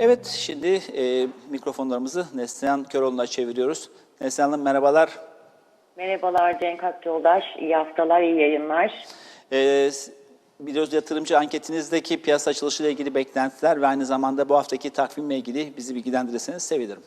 Evet, şimdi e, mikrofonlarımızı Neslihan Köroğlu'na çeviriyoruz. Neslihan Hanım merhabalar. Merhabalar Cenk Akyoldaş. İyi haftalar, iyi yayınlar. E, biliyoruz yatırımcı anketinizdeki piyasa açılışıyla ilgili beklentiler ve aynı zamanda bu haftaki takvimle ilgili bizi bilgilendirirseniz sevinirim.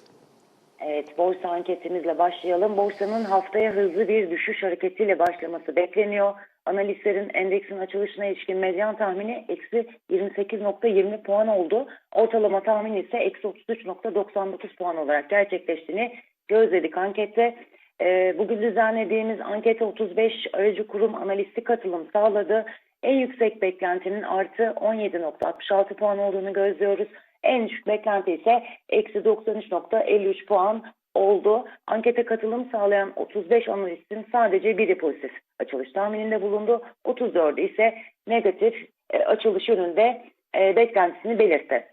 Evet, borsa anketimizle başlayalım. Borsanın haftaya hızlı bir düşüş hareketiyle başlaması bekleniyor. Analistlerin endeksin açılışına ilişkin medyan tahmini eksi 28.20 puan oldu. Ortalama tahmin ise eksi 33.99 puan olarak gerçekleştiğini gözledik ankette. Ee, bugün düzenlediğimiz ankete 35 aracı kurum analisti katılım sağladı. En yüksek beklentinin artı 17.66 puan olduğunu gözlüyoruz. En düşük beklenti ise eksi 93.53 puan oldu. Ankete katılım sağlayan 35 analistin sadece biri pozitif açılış tahmininde bulundu. 34'ü ise negatif e, açılış yönünde e, beklentisini belirtti.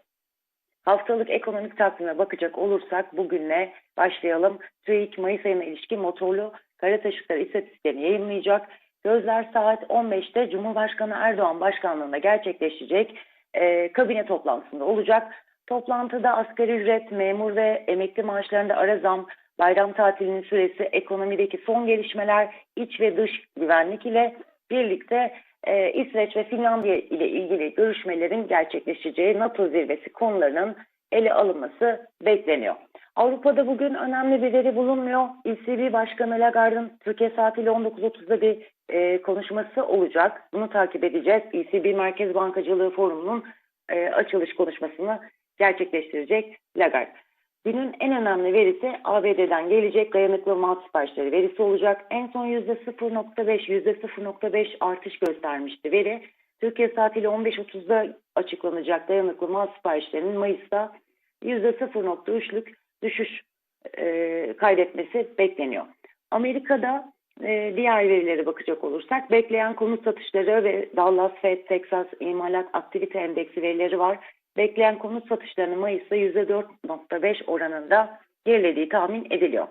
Haftalık ekonomik takvime bakacak olursak bugünle başlayalım. TÜİK Mayıs ayına ilişkin motorlu kara taşıtları istatistiklerini yayınlayacak. Gözler saat 15'te Cumhurbaşkanı Erdoğan başkanlığında gerçekleşecek e, kabine toplantısında olacak. Toplantıda asgari ücret, memur ve emekli maaşlarında ara zam, bayram tatilinin süresi, ekonomideki son gelişmeler, iç ve dış güvenlik ile birlikte e, İsveç ve Finlandiya ile ilgili görüşmelerin gerçekleşeceği NATO zirvesi konularının ele alınması bekleniyor. Avrupa'da bugün önemli bir veri bulunmuyor. ECB Başkanı Lagarde'ın Türkiye saatiyle 19.30'da bir e, konuşması olacak. Bunu takip edeceğiz. ECB Merkez Bankacılığı Forumu'nun e, açılış konuşmasını gerçekleştirecek Lagarde. Günün en önemli verisi ABD'den gelecek dayanıklı mal siparişleri verisi olacak. En son %0.5 %0.5 artış göstermişti veri. Türkiye saatiyle 15.30'da açıklanacak dayanıklı mal siparişlerinin Mayıs'ta %0.3'lük düşüş e, kaydetmesi bekleniyor. Amerika'da e, diğer verilere bakacak olursak bekleyen konut satışları ve Dallas Fed Texas imalat aktivite endeksi verileri var. Bekleyen konut satışlarının Mayıs'ta %4.5 oranında gerilediği tahmin ediliyor.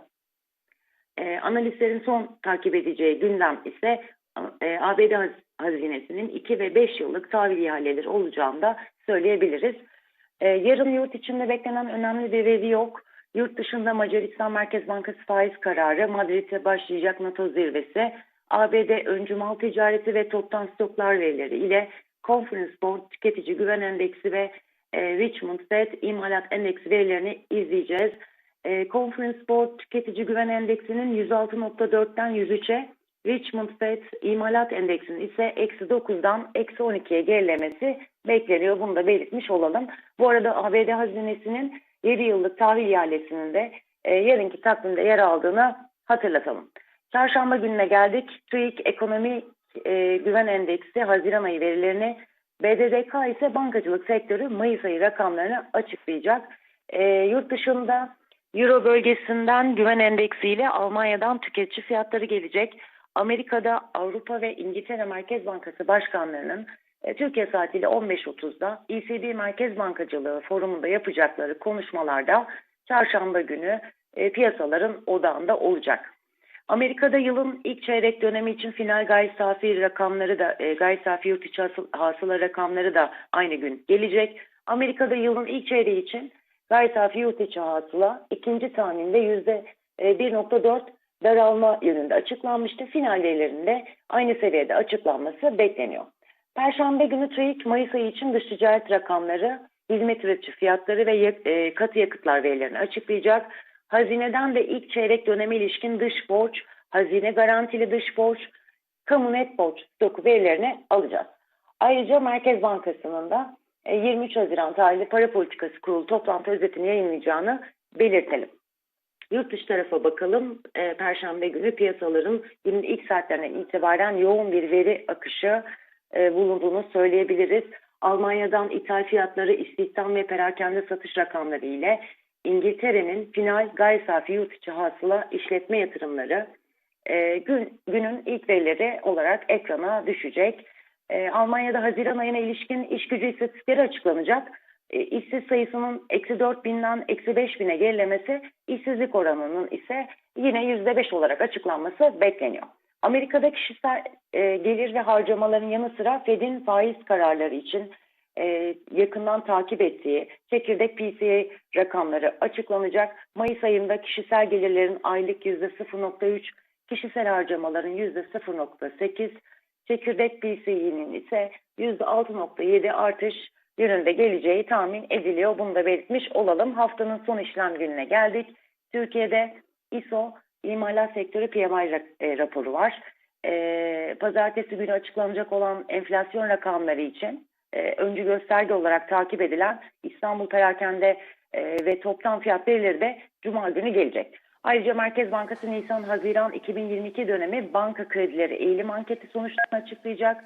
E, analistlerin son takip edeceği gündem ise e, ABD hazinesinin 2 ve 5 yıllık tahvil ihaleleri olacağını da söyleyebiliriz. E, yarın yurt içinde beklenen önemli bir veri yok. Yurt dışında Macaristan Merkez Bankası faiz kararı, Madrid'e başlayacak NATO zirvesi, ABD öncü mal ticareti ve toptan stoklar verileri ile Conference Board tüketici güven endeksi ve e, Richmond Fed imalat endeksi verilerini izleyeceğiz. E, Conference Board tüketici güven endeksinin 106.4'ten 103'e, Richmond Fed imalat endeksinin ise eksi 9'dan eksi 12'ye gerilemesi bekleniyor. Bunu da belirtmiş olalım. Bu arada ABD hazinesinin 7 yıllık tahvil ihalesinin de e, yarınki takvimde yer aldığını hatırlatalım. Çarşamba gününe geldik. TÜİK Ekonomi e, Güven Endeksi Haziran ayı verilerini BDDK ise bankacılık sektörü Mayıs ayı rakamlarını açıklayacak. E, yurt dışında Euro bölgesinden güven endeksiyle Almanya'dan tüketici fiyatları gelecek. Amerika'da Avrupa ve İngiltere Merkez Bankası başkanlarının e, Türkiye saatiyle 15.30'da ECB Merkez Bankacılığı forumunda yapacakları konuşmalarda çarşamba günü e, piyasaların odağında olacak. Amerika'da yılın ilk çeyrek dönemi için final gayri safi rakamları da e, gayri safi yurt içi hasıl, hasıla rakamları da aynı gün gelecek. Amerika'da yılın ilk çeyreği için gayri safi yurt içi hasıla ikinci tahminde yüzde 1.4 daralma yönünde açıklanmıştı. Final verilerinde aynı seviyede açıklanması bekleniyor. Perşembe günü TÜİK Mayıs ayı için dış ticaret rakamları, hizmet üretici fiyatları ve e, katı yakıtlar verilerini açıklayacak. Hazineden de ilk çeyrek döneme ilişkin dış borç, hazine garantili dış borç, kamu net borç stoku verilerini alacağız. Ayrıca Merkez Bankası'nın da 23 Haziran tarihli para politikası kurulu toplantı özetini yayınlayacağını belirtelim. Yurt dışı tarafa bakalım. E, Perşembe günü piyasaların günün ilk saatlerinden itibaren yoğun bir veri akışı e, bulunduğunu söyleyebiliriz. Almanya'dan ithal fiyatları, istihdam ve perakende satış rakamları ile İngiltere'nin final gayri safi yurt içi hasıla işletme yatırımları e, gün, günün ilk verileri olarak ekrana düşecek. E, Almanya'da Haziran ayına ilişkin iş gücü istatistikleri açıklanacak. E, işsiz sayısının eksi 4 binden eksi 5 bine gerilemesi, işsizlik oranının ise yine yüzde 5 olarak açıklanması bekleniyor. Amerika'da kişisel e, gelir ve harcamaların yanı sıra Fed'in faiz kararları için e, yakından takip ettiği çekirdek PCE rakamları açıklanacak. Mayıs ayında kişisel gelirlerin aylık %0.3, kişisel harcamaların %0.8, çekirdek PCE'nin ise %6.7 artış yönünde geleceği tahmin ediliyor. Bunu da belirtmiş olalım. Haftanın son işlem gününe geldik. Türkiye'de ISO imalat sektörü PMI e, raporu var. E, pazartesi günü açıklanacak olan enflasyon rakamları için e, öncü gösterge olarak takip edilen İstanbul Perakende e, ve toptan fiyat verileri de Cuma günü gelecek. Ayrıca Merkez Bankası Nisan-Haziran 2022 dönemi banka kredileri eğilim anketi sonuçlarını açıklayacak.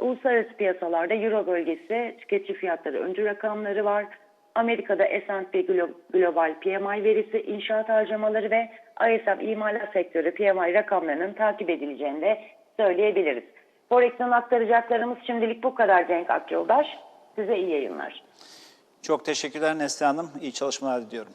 Uluslararası piyasalarda Euro bölgesi tüketici fiyatları öncü rakamları var. Amerika'da S&P Glo- Global PMI verisi, inşaat harcamaları ve ISM imalat sektörü PMI rakamlarının takip edileceğini de söyleyebiliriz. Forex'ten aktaracaklarımız şimdilik bu kadar Cenk Akyoldaş. Size iyi yayınlar. Çok teşekkürler Neslihan Hanım. İyi çalışmalar diliyorum.